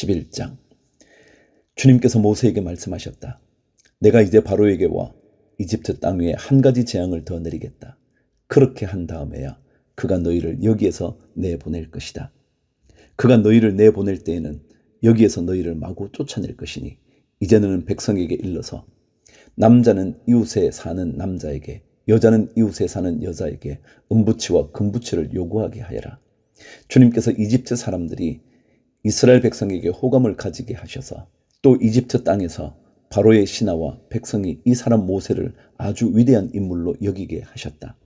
11장 주님께서 모세에게 말씀하셨다. 내가 이제 바로에게 와 이집트 땅 위에 한 가지 재앙을 더 내리겠다. 그렇게 한 다음에야 그가 너희를 여기에서 내보낼 것이다. 그가 너희를 내보낼 때에는 여기에서 너희를 마구 쫓아낼 것이니 이제 너는 백성에게 일러서 남자는 이웃에 사는 남자에게 여자는 이웃에 사는 여자에게 은부치와 금부치를 요구하게 하여라. 주님께서 이집트 사람들이 이스라엘 백성에게 호감을 가지게 하셔서 또 이집트 땅에서 바로의 신하와 백성이 이 사람 모세를 아주 위대한 인물로 여기게 하셨다.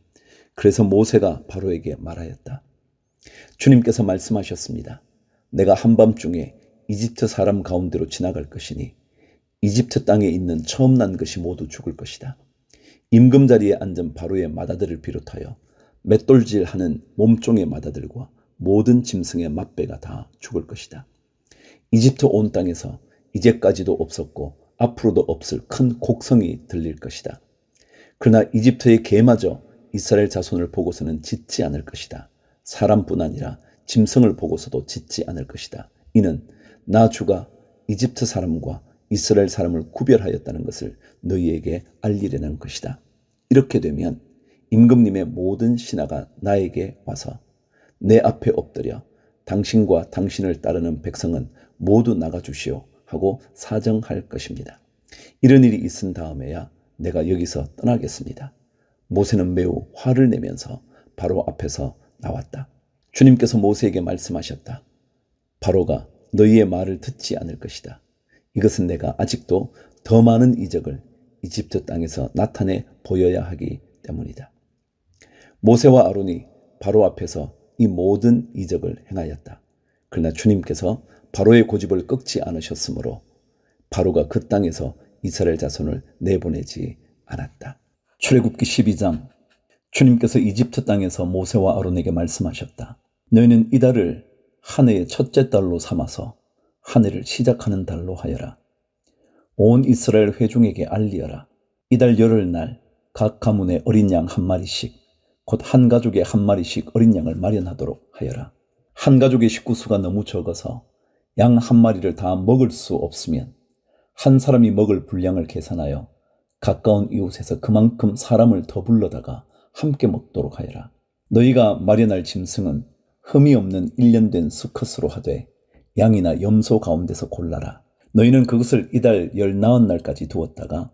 그래서 모세가 바로에게 말하였다. 주님께서 말씀하셨습니다. 내가 한밤중에 이집트 사람 가운데로 지나갈 것이니 이집트 땅에 있는 처음 난 것이 모두 죽을 것이다. 임금 자리에 앉은 바로의 마다들을 비롯하여 맷돌질하는 몸종의 마다들과 모든 짐승의 맛배가 다 죽을 것이다. 이집트 온 땅에서 이제까지도 없었고 앞으로도 없을 큰 곡성이 들릴 것이다. 그러나 이집트의 개마저 이스라엘 자손을 보고서는 짓지 않을 것이다. 사람뿐 아니라 짐승을 보고서도 짓지 않을 것이다. 이는 나 주가 이집트 사람과 이스라엘 사람을 구별하였다는 것을 너희에게 알리려는 것이다. 이렇게 되면 임금님의 모든 신하가 나에게 와서 내 앞에 엎드려 당신과 당신을 따르는 백성은 모두 나가주시오 하고 사정할 것입니다. 이런 일이 있은 다음에야 내가 여기서 떠나겠습니다. 모세는 매우 화를 내면서 바로 앞에서 나왔다. 주님께서 모세에게 말씀하셨다. 바로가 너희의 말을 듣지 않을 것이다. 이것은 내가 아직도 더 많은 이적을 이집트 땅에서 나타내 보여야 하기 때문이다. 모세와 아론이 바로 앞에서 이 모든 이적을 행하였다. 그러나 주님께서 바로의 고집을 꺾지 않으셨으므로 바로가 그 땅에서 이스라엘 자손을 내보내지 않았다. 출애굽기 12장 주님께서 이집트 땅에서 모세와 아론에게 말씀하셨다. 너희는 이달을 한 해의 첫째 달로 삼아서 한 해를 시작하는 달로 하여라. 온 이스라엘 회중에게 알리어라. 이달 열흘 날 각 가문에 어린 양 한 마리씩 곧 한 가족에 한 마리씩 어린 양을 마련하도록 하여라. 한 가족의 식구 수가 너무 적어서 양 한 마리를 다 먹을 수 없으면 한 사람이 먹을 분량을 계산하여 가까운 이웃에서 그만큼 사람을 더 불러다가 함께 먹도록 하여라. 너희가 마련할 짐승은 흠이 없는 일년된 수컷으로 하되 양이나 염소 가운데서 골라라. 너희는 그것을 이달 열나흔 날까지 두었다가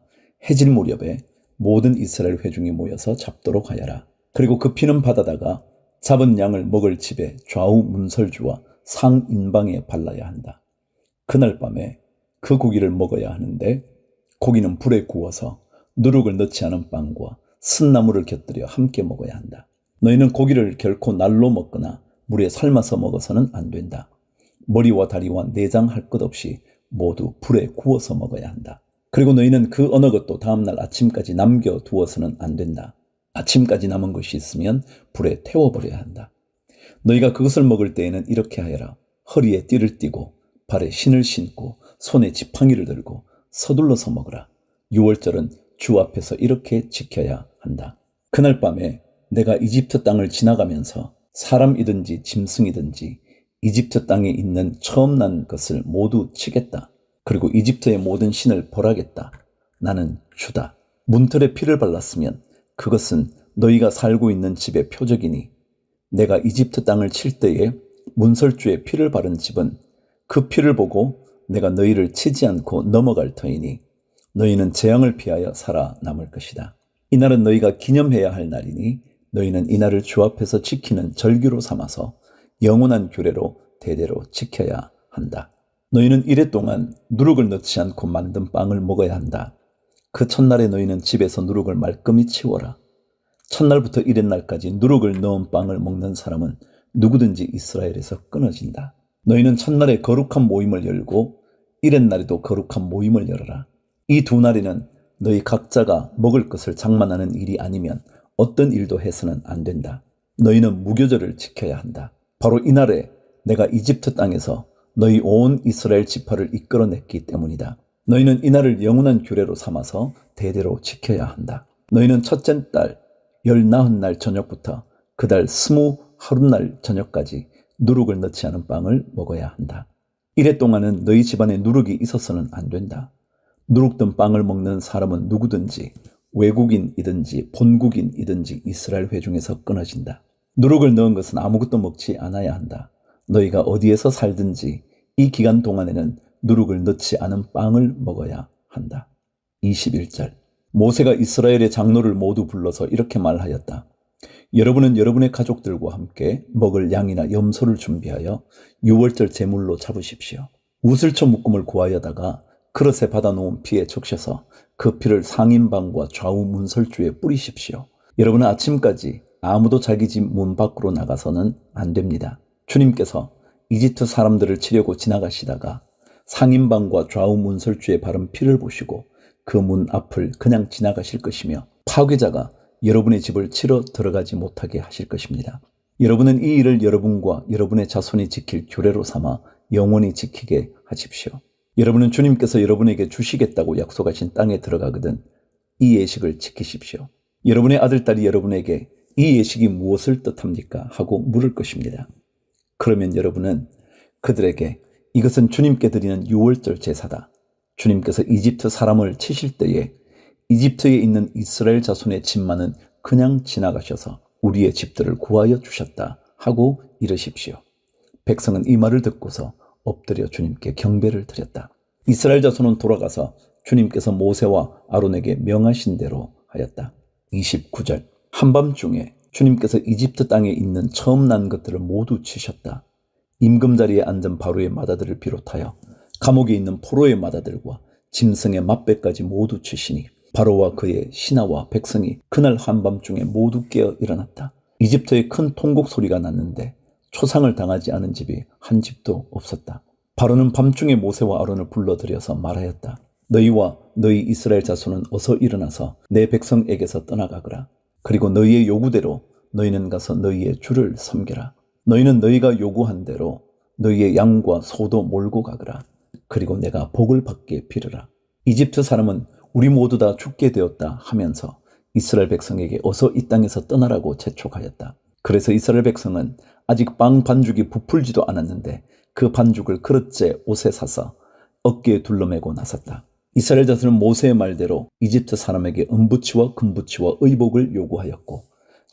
해질 무렵에 모든 이스라엘 회중이 모여서 잡도록 하여라. 그리고 그 피는 받아다가 잡은 양을 먹을 집에 좌우 문설주와 상인방에 발라야 한다. 그날 밤에 그 고기를 먹어야 하는데 고기는 불에 구워서 누룩을 넣지 않은 빵과 쓴나물을 곁들여 함께 먹어야 한다. 너희는 고기를 결코 날로 먹거나 물에 삶아서 먹어서는 안 된다. 머리와 다리와 내장 할 것 없이 모두 불에 구워서 먹어야 한다. 그리고 너희는 그 어느 것도 다음날 아침까지 남겨 두어서는 안 된다. 아침까지 남은 것이 있으면 불에 태워버려야 한다. 너희가 그것을 먹을 때에는 이렇게 하여라. 허리에 띠를 띠고 발에 신을 신고 손에 지팡이를 들고 서둘러서 먹으라. 6월절은 주 앞에서 이렇게 지켜야 한다. 그날 밤에 내가 이집트 땅을 지나가면서 사람이든지 짐승이든지 이집트 땅에 있는 처음 난 것을 모두 치겠다. 그리고 이집트의 모든 신을 벌하겠다. 나는 주다. 문틀에 피를 발랐으면 그것은 너희가 살고 있는 집의 표적이니 내가 이집트 땅을 칠 때에 문설주에 피를 바른 집은 그 피를 보고 내가 너희를 치지 않고 넘어갈 터이니 너희는 재앙을 피하여 살아남을 것이다. 이날은 너희가 기념해야 할 날이니 너희는 이날을 주 앞에서 지키는 절규로 삼아서 영원한 규례로 대대로 지켜야 한다. 너희는 이래 동안 누룩을 넣지 않고 만든 빵을 먹어야 한다. 그 첫날에 너희는 집에서 누룩을 말끔히 치워라. 첫날부터 이렛날까지 누룩을 넣은 빵을 먹는 사람은 누구든지 이스라엘에서 끊어진다. 너희는 첫날에 거룩한 모임을 열고 이렛날에도 거룩한 모임을 열어라. 이 두 날에는 너희 각자가 먹을 것을 장만하는 일이 아니면 어떤 일도 해서는 안 된다. 너희는 무교절을 지켜야 한다. 바로 이날에 내가 이집트 땅에서 너희 온 이스라엘 지파를 이끌어냈기 때문이다. 너희는 이날을 영원한 규례로 삼아서 대대로 지켜야 한다. 너희는 첫째 달 열나흔 날 저녁부터 그 달 스무 하룻날 저녁까지 누룩을 넣지 않은 빵을 먹어야 한다. 이래 동안은 너희 집안에 누룩이 있어서는 안 된다. 누룩든 빵을 먹는 사람은 누구든지 외국인이든지 본국인이든지 이스라엘 회중에서 끊어진다. 누룩을 넣은 것은 아무것도 먹지 않아야 한다. 너희가 어디에서 살든지 이 기간 동안에는 누룩을 넣지 않은 빵을 먹어야 한다. 21절 모세가 이스라엘의 장로를 모두 불러서 이렇게 말하였다. 여러분은 여러분의 가족들과 함께 먹을 양이나 염소를 준비하여 유월절 제물로 잡으십시오. 우슬초 묶음을 구하여다가 그릇에 받아놓은 피에 적셔서 그 피를 상인방과 좌우 문설주에 뿌리십시오. 여러분은 아침까지 아무도 자기 집 문 밖으로 나가서는 안 됩니다. 주님께서 이집트 사람들을 치려고 지나가시다가 상인방과 좌우 문 설주에 바른 피를 보시고 그 문 앞을 그냥 지나가실 것이며 파괴자가 여러분의 집을 치러 들어가지 못하게 하실 것입니다. 여러분은 이 일을 여러분과 여러분의 자손이 지킬 규례로 삼아 영원히 지키게 하십시오. 여러분은 주님께서 여러분에게 주시겠다고 약속하신 땅에 들어가거든 이 예식을 지키십시오. 여러분의 아들딸이 여러분에게 이 예식이 무엇을 뜻합니까? 하고 물을 것입니다. 그러면 여러분은 그들에게 이것은 주님께 드리는 유월절 제사다. 주님께서 이집트 사람을 치실 때에 이집트에 있는 이스라엘 자손의 집만은 그냥 지나가셔서 우리의 집들을 구하여 주셨다 하고 이르십시오. 백성은 이 말을 듣고서 엎드려 주님께 경배를 드렸다. 이스라엘 자손은 돌아가서 주님께서 모세와 아론에게 명하신 대로 하였다. 29절 한밤중에 주님께서 이집트 땅에 있는 처음 난 것들을 모두 치셨다. 임금 자리에 앉은 바로의 마다들을 비롯하여 감옥에 있는 포로의 마다들과 짐승의 맛배까지 모두 치시니 바로와 그의 신하와 백성이 그날 한밤중에 모두 깨어 일어났다. 이집트에 큰 통곡 소리가 났는데 초상을 당하지 않은 집이 한 집도 없었다. 바로는 밤중에 모세와 아론을 불러들여서 말하였다. 너희와 너희 이스라엘 자손은 어서 일어나서 내 백성에게서 떠나가거라. 그리고 너희의 요구대로 너희는 가서 너희의 주를 섬겨라. 너희는 너희가 요구한 대로 너희의 양과 소도 몰고 가거라. 그리고 내가 복을 받게 빌으라. 이집트 사람은 우리 모두 다 죽게 되었다 하면서 이스라엘 백성에게 어서 이 땅에서 떠나라고 재촉하였다. 그래서 이스라엘 백성은 아직 빵 반죽이 부풀지도 않았는데 그 반죽을 그릇째 옷에 사서 어깨에 둘러매고 나섰다. 이스라엘 자손은 모세의 말대로 이집트 사람에게 은부치와 금부치와 의복을 요구하였고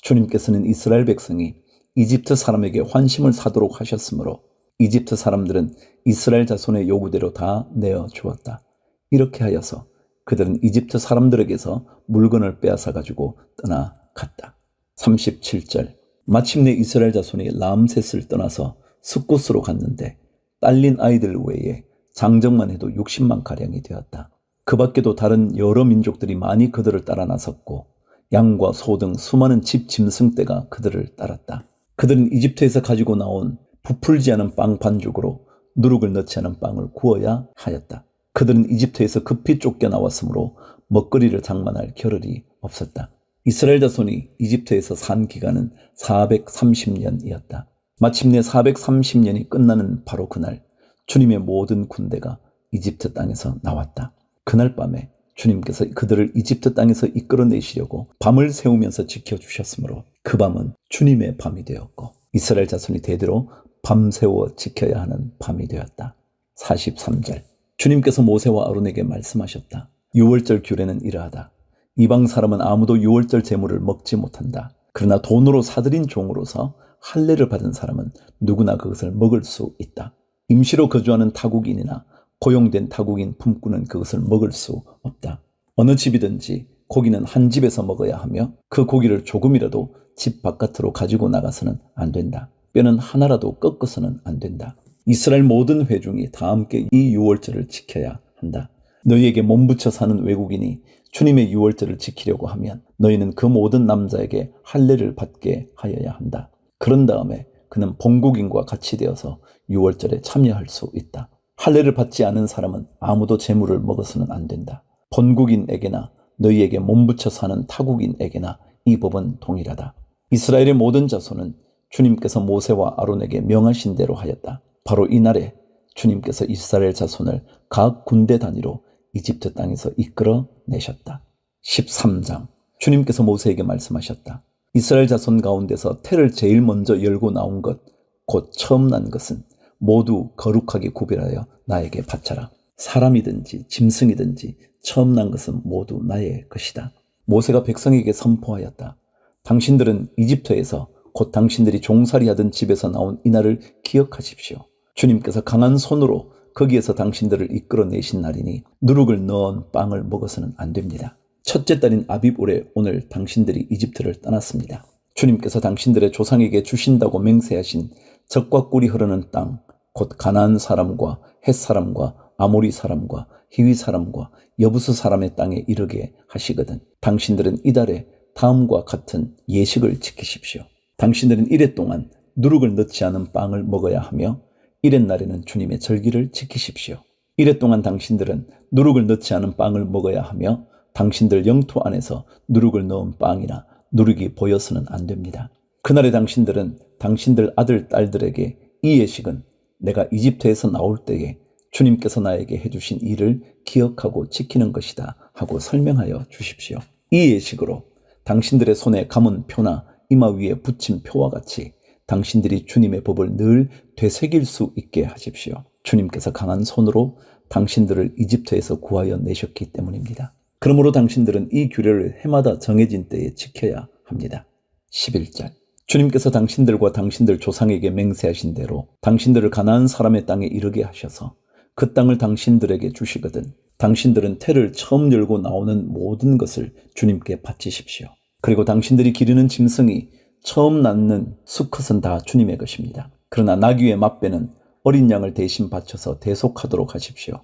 주님께서는 이스라엘 백성이 이집트 사람에게 환심을 사도록 하셨으므로 이집트 사람들은 이스라엘 자손의 요구대로 다 내어 주었다. 이렇게 하여서 그들은 이집트 사람들에게서 물건을 빼앗아 가지고 떠나갔다. 37절 마침내 이스라엘 자손이 람셋을 떠나서 숫곳으로 갔는데 딸린 아이들 외에 장정만 해도 60만 가량이 되었다. 그 밖에도 다른 여러 민족들이 많이 그들을 따라 나섰고 양과 소 등 수많은 집 짐승떼가 그들을 따랐다. 그들은 이집트에서 가지고 나온 부풀지 않은 빵 반죽으로 누룩을 넣지 않은 빵을 구워야 하였다. 그들은 이집트에서 급히 쫓겨나왔으므로 먹거리를 장만할 겨를이 없었다. 이스라엘 자손이 이집트에서 산 기간은 430년이었다. 마침내 430년이 끝나는 바로 그날 주님의 모든 군대가 이집트 땅에서 나왔다. 그날 밤에 주님께서 그들을 이집트 땅에서 이끌어내시려고 밤을 새우면서 지켜주셨으므로 그 밤은 주님의 밤이 되었고 이스라엘 자손이 대대로 밤새워 지켜야 하는 밤이 되었다. 43절 주님께서 모세와 아론에게 말씀하셨다. 6월절 규례는 이러하다. 이방 사람은 아무도 6월절 제물을 먹지 못한다. 그러나 돈으로 사들인 종으로서 할례를 받은 사람은 누구나 그것을 먹을 수 있다. 임시로 거주하는 타국인이나 고용된 타국인 품꾼은 그것을 먹을 수 없다. 어느 집이든지 고기는 한 집에서 먹어야 하며 그 고기를 조금이라도 집 바깥으로 가지고 나가서는 안 된다. 뼈는 하나라도 꺾어서는 안 된다. 이스라엘 모든 회중이 다 함께 이 유월절을 지켜야 한다. 너희에게 몸붙여 사는 외국인이 주님의 유월절을 지키려고 하면 너희는 그 모든 남자에게 할례를 받게 하여야 한다. 그런 다음에 그는 본국인과 같이 되어서 유월절에 참여할 수 있다. 할례를 받지 않은 사람은 아무도 재물을 먹어서는 안 된다. 본국인에게나 너희에게 몸붙여 사는 타국인에게나 이 법은 동일하다. 이스라엘의 모든 자손은 주님께서 모세와 아론에게 명하신 대로 하였다. 바로 이날에 주님께서 이스라엘 자손을 각 군대 단위로 이집트 땅에서 이끌어 내셨다. 13장 주님께서 모세에게 말씀하셨다. 이스라엘 자손 가운데서 태를 제일 먼저 열고 나온 것, 곧 처음 난 것은 모두 거룩하게 구별하여 나에게 바쳐라. 사람이든지 짐승이든지 처음 난 것은 모두 나의 것이다. 모세가 백성에게 선포하였다. 당신들은 이집트에서 곧 당신들이 종살이하던 집에서 나온 이날을 기억하십시오. 주님께서 강한 손으로 거기에서 당신들을 이끌어내신 날이니 누룩을 넣은 빵을 먹어서는 안 됩니다. 첫째 달인 아비볼에 오늘 당신들이 이집트를 떠났습니다. 주님께서 당신들의 조상에게 주신다고 맹세하신 적과 꿀이 흐르는 땅, 곧 가나안 사람과 헷 사람과 아모리 사람과 히위 사람과 여부스 사람의 땅에 이르게 하시거든. 당신들은 이달에 다음과 같은 예식을 지키십시오. 당신들은 이래 동안 누룩을 넣지 않은 빵을 먹어야 하며 이ret 날에는 주님의 절기를 지키십시오. 이래 동안 당신들은 누룩을 넣지 않은 빵을 먹어야 하며 당신들 영토 안에서 누룩을 넣은 빵이나 누룩이 보여서는 안 됩니다. 그날에 당신들은 당신들 아들, 딸들에게 이 예식은 내가 이집트에서 나올 때에 주님께서 나에게 해주신 일을 기억하고 지키는 것이다 하고 설명하여 주십시오. 이 예식으로 당신들의 손에 감은 표나 이마 위에 붙인 표와 같이 당신들이 주님의 법을 늘 되새길 수 있게 하십시오. 주님께서 강한 손으로 당신들을 이집트에서 구하여 내셨기 때문입니다. 그러므로 당신들은 이 규례를 해마다 정해진 때에 지켜야 합니다. 11절 주님께서 당신들과 당신들 조상에게 맹세하신 대로 당신들을 가나안 사람의 땅에 이르게 하셔서 그 땅을 당신들에게 주시거든 당신들은 태를 처음 열고 나오는 모든 것을 주님께 바치십시오. 그리고 당신들이 기르는 짐승이 처음 낳는 수컷은 다 주님의 것입니다. 그러나 나귀의 맛배는 어린 양을 대신 바쳐서 대속하도록 하십시오.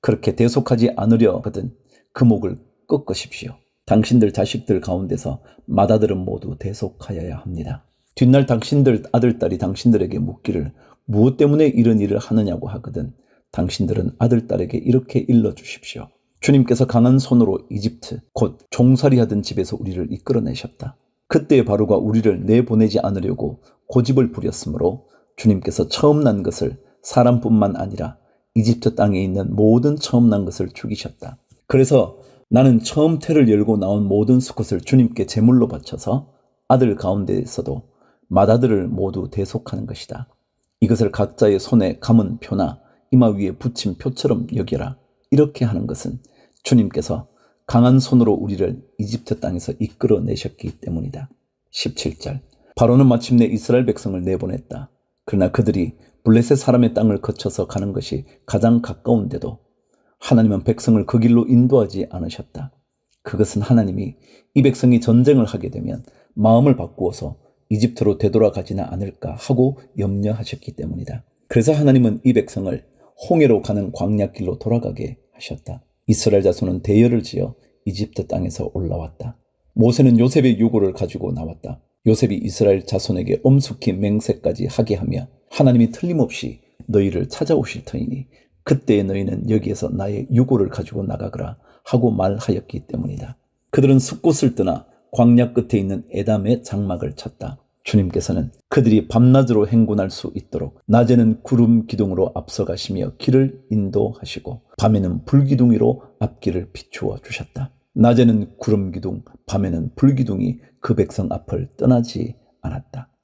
그렇게 대속하지 않으려거든 그 목을 꺾으십시오. 당신들 자식들 가운데서 맏아들은 모두 대속하여야 합니다. 뒷날 당신들 아들 딸이 당신들에게 묻기를 무엇 때문에 이런 일을 하느냐고 하거든 당신들은 아들 딸에게 이렇게 일러 주십시오. 주님께서 강한 손으로 이집트 곧 종살이하던 집에서 우리를 이끌어내셨다. 그때의 바로가 우리를 내보내지 않으려고 고집을 부렸으므로 주님께서 처음 난 것을 사람뿐만 아니라 이집트 땅에 있는 모든 처음 난 것을 죽이셨다. 그래서 나는 처음 태를 열고 나온 모든 수컷을 주님께 제물로 바쳐서 아들 가운데에서도 맏아들을 모두 대속하는 것이다. 이것을 각자의 손에 감은 표나 이마 위에 붙인 표처럼 여겨라. 이렇게 하는 것은 주님께서 강한 손으로 우리를 이집트 땅에서 이끌어 내셨기 때문이다. 17절 바로는 마침내 이스라엘 백성을 내보냈다. 그러나 그들이 블레셋 사람의 땅을 거쳐서 가는 것이 가장 가까운데도 하나님은 백성을 그 길로 인도하지 않으셨다. 그것은 하나님이 이 백성이 전쟁을 하게 되면 마음을 바꾸어서 이집트로 되돌아가지는 않을까 하고 염려하셨기 때문이다. 그래서 하나님은 이 백성을 홍해로 가는 광야길로 돌아가게 하셨다. 이스라엘 자손은 대열을 지어 이집트 땅에서 올라왔다. 모세는 요셉의 요구를 가지고 나왔다. 요셉이 이스라엘 자손에게 엄숙히 맹세까지 하게 하며 하나님이 틀림없이 너희를 찾아오실 터이니 그때에 너희는 여기에서 나의 유고를 가지고 나가거라 하고 말하였기 때문이다. 그들은 숲곳을 떠나 광야 끝에 있는 에담의 장막을 찾다. 주님께서는 그들이 밤낮으로 행군할 수 있도록 낮에는 구름 기둥으로 앞서가시며 길을 인도하시고 밤에는 불기둥이로 앞길을 비추어 주셨다. 낮에는 구름 기둥, 밤에는 불기둥이 그 백성 앞을 떠나지 않았다.